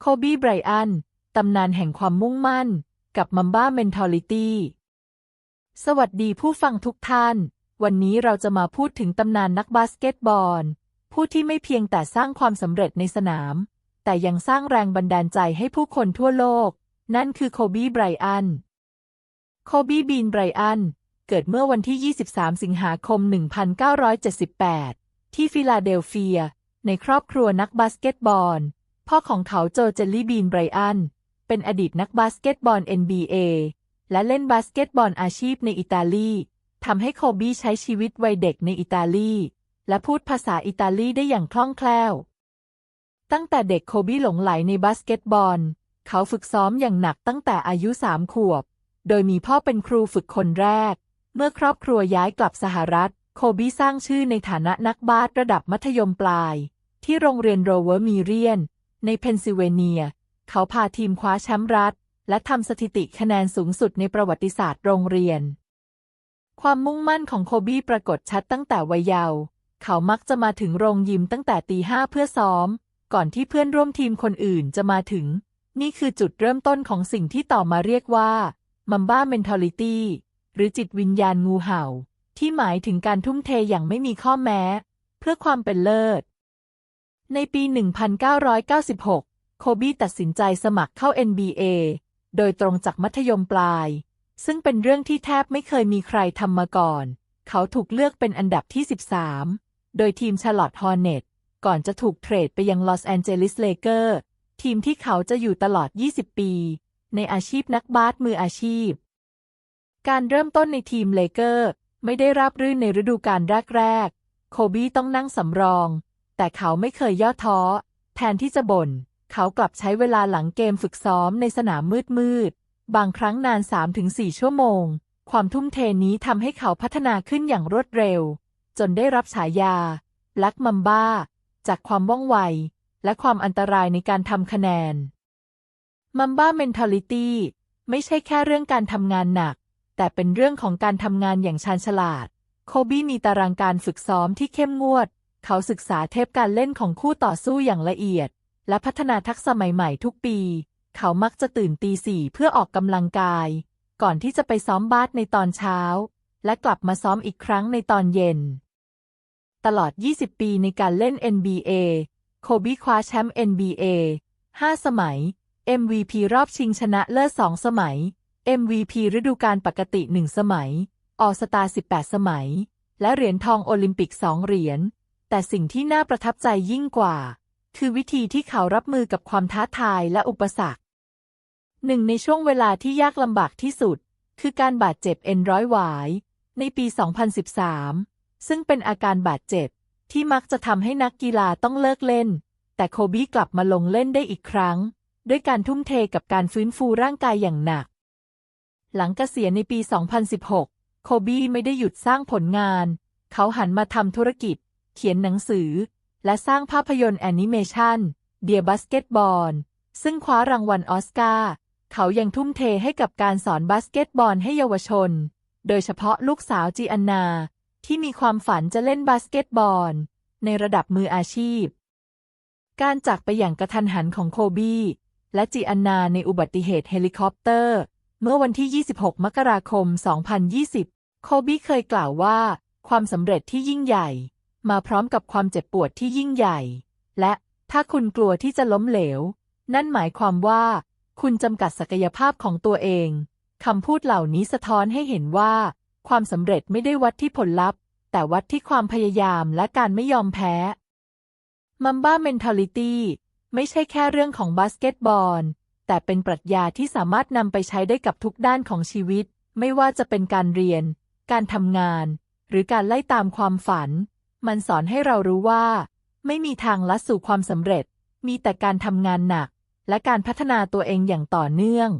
โคบีไบรอัน ตำนานแห่งความมุ่งมั่น กับมัมบ้าเมนท a ลิตี้ สวัสดีผู้ฟังทุกท่าน วันนี้เราจะมาพูดถึงตำนานนักบาสเกตบอล ผู้ที่ไม่เพียงแต่สร้างความสำเร็จในสนาม แต่ยังสร้างแรงบันดาลใจให้ผู้คนทั่วโลก นั่นคือโคบีไบรอัน โคบีบีนไบรอัน เกิดเมื่อวันที่ 23 สิงหาคม 1978 ที่ฟิลาเดลเฟีย ในครอบครัวนักบาสเกตบอล พ่อของเขาโจเจลลี่บีนไบรอัน เป็นอดีตนักบาสเกตบอล NBA และเล่นบาสเกตบอลอาชีพในอิตาลีทำให้โคบีใช้ชีวิตวัยเด็กในอิตาลี และพูดภาษาอิตาลีได้อย่างคล่องแคล่ว ตั้งแต่เด็กโคบีหลงไหลในบาสเกตบอล เขาฝึกซ้อมอย่างหนักตั้งแต่อายุสามขวบ โดยมีพ่อเป็นครูฝึกคนแรก เมื่อครอบครัวย้ายกลับสหรัฐ โคบีสร้างชื่อในฐานะนักบาสระดับมัธยมปลาย ที่โรงเรียนโรเวอร์มีเรียน ในเพนซิลเวเนีย เขาพาทีมคว้าแชมป์รัฐ และทำสถิติคะแนนสูงสุดในประวัติศาสตร์โรงเรียน ความมุ่งมั่นของโคบีปรากฏชัดตั้งแต่วัยเยาว์เขามักจะมาถึงโรงยิมตั้งแต่ตีห้าเพื่อซ้อม ก่อนที่เพื่อนร่วมทีมคนอื่นจะมาถึง นี่คือจุดเริ่มต้นของสิ่งที่ต่อมาเรียกว่ามัมบ้าเมนท a ลิตี้หรือจิตวิญญาณงูเห่า ที่หมายถึงการทุ่มเทอย่างไม่มีข้อแม้ เพื่อความเป็นเลิศ ในปี 1996 โคบีตัดสินใจสมัครเข้า NBA โดยตรงจากมัธยมปลาย ซึ่งเป็นเรื่องที่แทบไม่เคยมีใครทำมาก่อน เขาถูกเลือกเป็นอันดับที่ 13 โดยทีมชาร์ลอตฮอร์เน็ตก่อนจะถูกเทรดไปยังลอสแอนเจลิสเลเกอร์ทีมที่เขาจะอยู่ตลอด 20 ปี ในอาชีพนักบาสมืออาชีพ การเริ่มต้นในทีมเลเกอร์ ไม่ได้ราบรื่นในฤดูกาลแรกๆ โคบีต้องนั่งสำรอง แต่เขาไม่เคยย่อท้อ แทนที่จะบน่น เขากลับใช้เวลาหลังเกมฝึกซ้อมในสนามมืดๆ บางครั้งนาน 3-4 ชั่วโมง ความทุ่มเทนี้ทำให้เขาพัฒนาขึ้นอย่างรวดเร็ว จนได้รับฉายา แบล็กมัมบ้า จากความว่องไว และความอันตรายในการทำคะแนน มัมบ้าเมนท a ลิตี้ไม่ใช่แค่เรื่องการทำงานหนัก แต่เป็นเรื่องของการทำงานอย่างชาญฉลาด โคบี้มีตารางการฝึกซ้อมที่เข้มงวด เขาศึกษาเทปการเล่นของคู่ต่อสู้อย่างละเอียด และพัฒนาทักษะใหม่ๆทุกปี เขามักจะตื่นตีสี่เพื่อออกกำลังกาย ก่อนที่จะไปซ้อมบาสในตอนเช้า และกลับมาซ้อมอีกครั้งในตอนเย็น ตลอด 20 ปีในการเล่น NBA โคบีคว้าแชมป์ NBA 5 สมัย MVP รอบชิงชนะเลิศ2สมัย MVP ฤดูกาลปกติ 1 สมัย ออสตา 18 สมัย และเหรียญทองโอลิมปิก 2 เหรียญ แต่สิ่งที่น่าประทับใจยิ่งกว่า คือวิธีที่เขารับมือกับความท้าทายและอุปสรรค หนึ่งในช่วงเวลาที่ยากลำบากที่สุด คือการบาดเจ็บเอ็นร้อยหวาย ในปี 2013 ซึ่งเป็นอาการบาดเจ็บที่มักจะทำให้นักกีฬาต้องเลิกเล่น แต่โคบี้กลับมาลงเล่นได้อีกครั้ง ด้วยการทุ่มเทกับการฟื้นฟูร่างกายอย่างหนัก หลังเกษียณในปี 2016 โคบี้ไม่ได้หยุดสร้างผลงาน เขาหันมาทำธุรกิจ เขียนหนังสือ และสร้างภาพยนตร์แอนิเมชันเดียบาสเกตบอลซึ่งคว้ารางวัลออสการ์เขายังทุ่มเทให้กับการสอนบาสเกตบอลให้เยาวชน โดยเฉพาะลูกสาวจีอันนา ที่มีความฝันจะเล่นบาสเกตบอลในระดับมืออาชีพ การจากไปอย่างกระทันหันของโคบี้และจีอันนาในอุบัติเหตุเฮลิคอปเตอร์ เมื่อวันที่ 26 มกราคม 2020 โคบี้เคยกล่าวว่า ความสำเร็จที่ยิ่งใหญ่ มาพร้อมกับความเจ็บปวดที่ยิ่งใหญ่ และถ้าคุณกลัวที่จะล้มเหลว นั่นหมายความว่า คุณจำกัดศักยภาพของตัวเองคำพูดเหล่านี้สะท้อนให้เห็นว่า ความสำเร็จไม่ได้วัดที่ผลลัพธ์ แต่วัดที่ความพยายามและการไม่ยอมแพ้มัมบ้าเมนท a ลิตี้ไม่ใช่แค่เรื่องของบาสเกตบอล แต่เป็นปรัชญาที่สามารถนำไปใช้ได้กับทุกด้านของชีวิต ไม่ว่าจะเป็นการเรียน การทำงาน หรือการไล่ตามความฝัน มันสอนให้เรารู้ว่า ไม่มีทางลัดสู่ความสำเร็จ มีแต่การทำงานหนัก และการพัฒนาตัวเองอย่างต่อเนื่อง